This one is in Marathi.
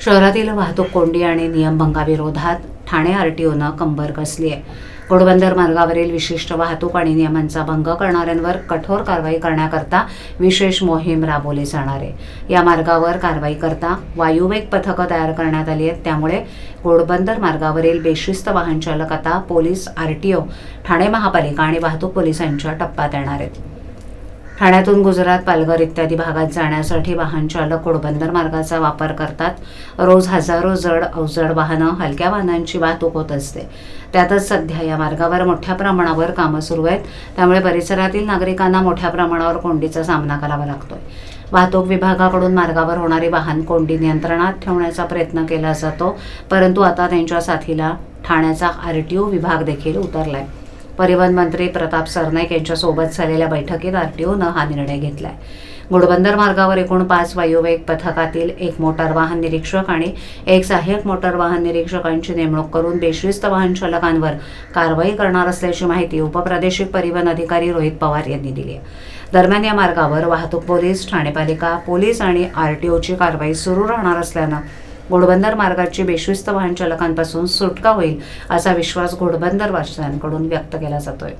शहरातील वाहतूक कोंडी आणि नियमभंगाविरोधात ठाणे आर टी ओनं कंबर कसली आहे घोडबंदर मार्गावरील विशिष्ट वाहतूक आणि नियमांचा भंग करणाऱ्यांवर कठोर कारवाई करण्याकरता विशेष मोहीम राबवली जाणार आहे. या मार्गावर कारवाई करता वायुवेग पथकं तयार करण्यात आली आहेत. त्यामुळे घोडबंदर मार्गावरील बेशिस्त वाहन चालक आता police R T O Thane महापालिका आणि वाहतूक पोलिसांच्या टप्प्यात येणार आहेत. ठाण्यातून गुजरात पालघर इत्यादी भागात जाण्यासाठी वाहन चालक कोडबंदर मार्गाचा वापर करतात. रोज हजारो जड अवजड वाहनं हलक्या वाहनांची वाहतूक होत असते. त्यातच सध्या या मार्गावर मोठ्या प्रमाणावर कामं सुरू आहेत. त्यामुळे परिसरातील नागरिकांना मोठ्या प्रमाणावर कोंडीचा सामना करावा लागतोय. वाहतूक विभागाकडून मार्गावर होणारी वाहन कोंडी नियंत्रणात ठेवण्याचा प्रयत्न केला जातो. परंतु आता त्यांच्या साथीला ठाण्याचा आर टी ओ विभाग देखील उतरलाय. परिवहन मंत्री प्रताप सरनाईक यांच्यासोबत झालेल्या बैठकीत आरटीओनं हा निर्णय घेतलाय. घोडबंदर मार्गावर एकूण पाच वायुवेग पथकातील एक मोटार वाहन निरीक्षक आणि एक सहाय्यक मोटार वाहन निरीक्षकांची नेमणूक करून बेशिस्त वाहन चालकांवर कारवाई करणार असल्याची माहिती उपप्रादेशिक परिवहन अधिकारी रोहित पवार यांनी दिली आहे. दरम्यान या मार्गावर वाहतूक पोलीस ठाणेपालिका पोलीस आणि आरटीओची कारवाई सुरू राहणार असल्यानं घोडबंदर मार्गाची बेशिस्त वाहन चालकांपासून सुटका होईल असा विश्वास घोडबंदर वासियांकडून व्यक्त केला जातोय.